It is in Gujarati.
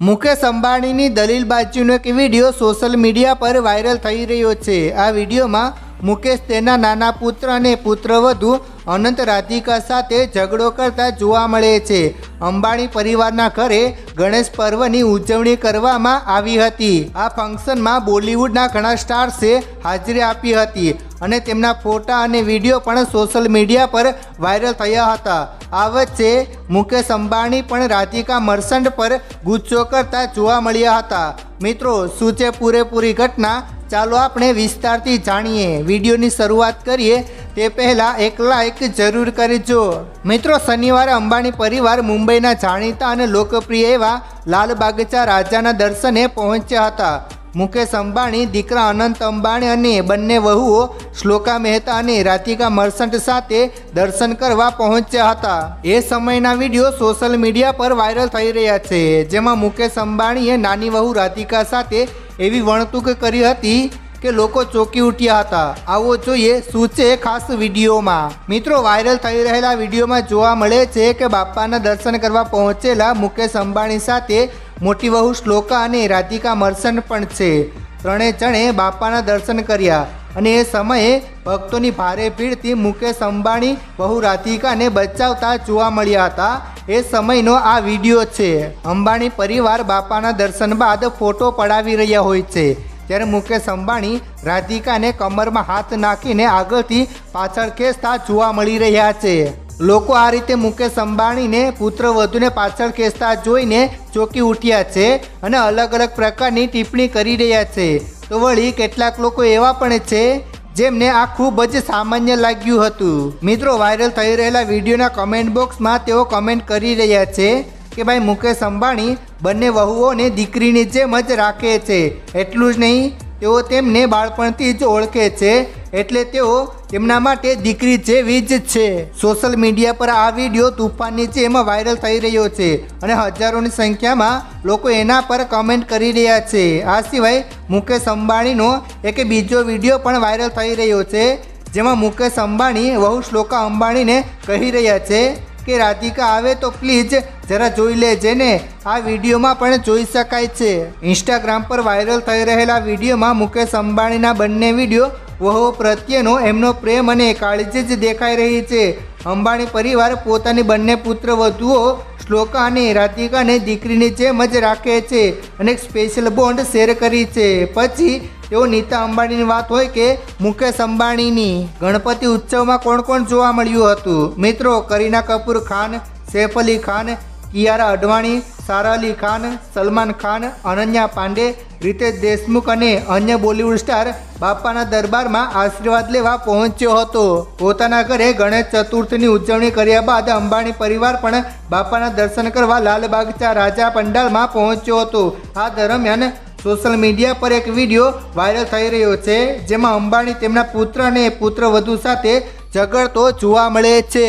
મુકેશ અંબાણીની દલીલબાજીનો એક વીડિયો સોશિયલ મીડિયા પર વાયરલ થઈ રહ્યો છે. આ વિડીયોમાં મુકેશ તેના નાના પુત્ર અને પુત્રવધુ અનંત રાધિકા સાથે ઝઘડો કરતા જોવા મળે છે. અંબાણી પરિવારના ઘરે ગણેશ પર્વની ઉજવણી કરવામાં આવી હતી. આ ફંક્શનમાં બોલિવૂડના ઘણા સ્ટાર્સે હાજરી આપી હતી. અને તેમના ફોટા અને વીડિયો પણ સોશિયલ મીડિયા પર વાયરલ થયા હતા. આ વચ્ચે મુકેશ અંબાણી પણ રાધિકા મર્સન્ટ પર ગુસ્સો કરતા જોવા મળ્યા હતા. મિત્રો, શું છે પૂરેપૂરી ઘટના? ચાલો આપણે વિસ્તારથી જાણીએ. વિડીયોની શરૂઆત કરીએ. તે પહેલાં એક લાઇક જરૂર કરજો. મિત્રો, શનિવારે અંબાણી પરિવાર મુંબઈના જાણીતા અને લોકપ્રિય એવા લાલ બાગચા રાજાના દર્શને પહોંચ્યા હતા. મુકેશ અંબાણી, દીકરા અનંત અંબાણી અને બંને વહુઓ શ્લોકા મહેતા અને રાધિકા મર્સન્ટ સાથે દર્શન કરવા પહોંચ્યા હતા. એ સમયના વીડિયો સોશિયલ મીડિયા પર વાયરલ થઈ રહ્યા છે, જેમાં મુકેશ અંબાણીએ નાની વહુ રાધિકા સાથે એવી વણતુક કરી હતી કે લોકો ચોંકી ઉઠ્યા હતા. આવો જોઈએ શું છે ખાસ વિડીયોમાં. મિત્રો, વાયરલ થઈ રહેલા વિડીયોમાં જોવા મળે છે કે બાપાના દર્શન કરવા પહોંચેલા મુકેશ અંબાણી સાથે મોટી વહુ શ્લોકા અને રાધિકા મર્સન્ટ પણ છે. ત્રણેય જણે બાપાના દર્શન કર્યા અને એ સમયે ભક્તોની ભારે ભીડથી મુકેશ અંબાણી બહુ રાધિકાને બચાવતા જોવા મળ્યા હતા. એ સમયનો આ વીડિયો છે. અંબાણી પરિવાર બાપાના દર્શન બાદ ફોટો પડાવી રહ્યા હોય છે. ત્યારે મુકેશ અંબાણી રાધિકાને કમરમાં હાથ નાખીને આગળથી પાછળ ખેંચતા જોવા મળી રહ્યા છે. લોકો આ રીતે મુકેશ અંબાણીને, પુત્ર વધુને પાછળ ખેંચતા જોઈને ચોંકી ઉઠ્યા છે અને અલગ અલગ પ્રકારની ટિપ્પણી કરી રહ્યા છે. તો વળી કેટલાક લોકો એવા પણ છે જેમને આ ખૂબ જ સામાન્ય લાગ્યું હતું. મિત્રો, વાયરલ થઈ રહેલા વિડીયોના કમેન્ટ બોક્સમાં તેઓ કમેન્ટ કરી રહ્યા છે કે ભાઈ, મુકેશ અંબાણી બંને વહુઓને દીકરીની જેમ જ રાખે છે. એટલું જ નહીં, તેઓ તેમને બાળપણથી જ ઓળખે છે. એટલે તેઓ તેમના માટે દીકરી જેવી જ છે. સોશિયલ મીડિયા પર આ વીડિયો તુફાનની એમાં વાયરલ થઈ રહ્યો છે અને હજારોની સંખ્યામાં લોકો એના પર કમેન્ટ કરી રહ્યા છે. આ સિવાય મુકેશ અંબાણીનો એક બીજો વીડિયો પણ વાયરલ થઈ રહ્યો છે, જેમાં મુકેશ અંબાણી વહુ શ્લોકા અંબાણીને કહી રહ્યા છે કે, રાધિકા આવે તો પ્લીઝ જરા જોઈ લેજે ને, આ વિડીયોમાં પણ જોઈ શકાય છે. ઇન્સ્ટાગ્રામ પર વાયરલ થઈ રહેલા વિડીયોમાં મુકેશ અંબાણીના બંને વીડિયો વહુ પ્રત્યેનો એમનો પ્રેમ અને કાળજી જ દેખાઈ રહી છે. અંબાણી પરિવાર પોતાની બંને પુત્ર વધુઓ, શ્લોકા અને રાધિકાને દીકરીની જેમ જ રાખે છે અને સ્પેશિયલ બોન્ડ શેર કરી છે. પછી તેઓ નીતા અંબાણીની વાત હોય કે મુકેશ અંબાણીની. ગણપતિ ઉત્સવમાં કોણ કોણ જોવા મળ્યું હતું? મિત્રો, કરીના કપૂર ખાન, સૈફ અલી ખાન, કિયારા અડવાણી સારા અલી ખાન, સલમાન ખાન, અનન્યા પાંડે, રીતેશ દેશમુખ અને અન્ય બોલિવૂડ સ્ટાર બાપાના દરબારમાં આશીર્વાદ લેવા પહોંચ્યો હતો. પોતાના ઘરે ગણેશ ચતુર્થની ઉજવણી કર્યા બાદ અંબાણી પરિવાર પણ બાપાના દર્શન કરવા લાલબાગચા રાજા પંડાલમાં પહોંચ્યો હતો. આ દરમિયાન સોશિયલ મીડિયા પર એક વીડિયો વાયરલ થઈ રહ્યો છે, જેમાં અંબાણી તેમના પુત્ર અને પુત્રવધુ સાથે ઝઘડતો જોવા મળે છે.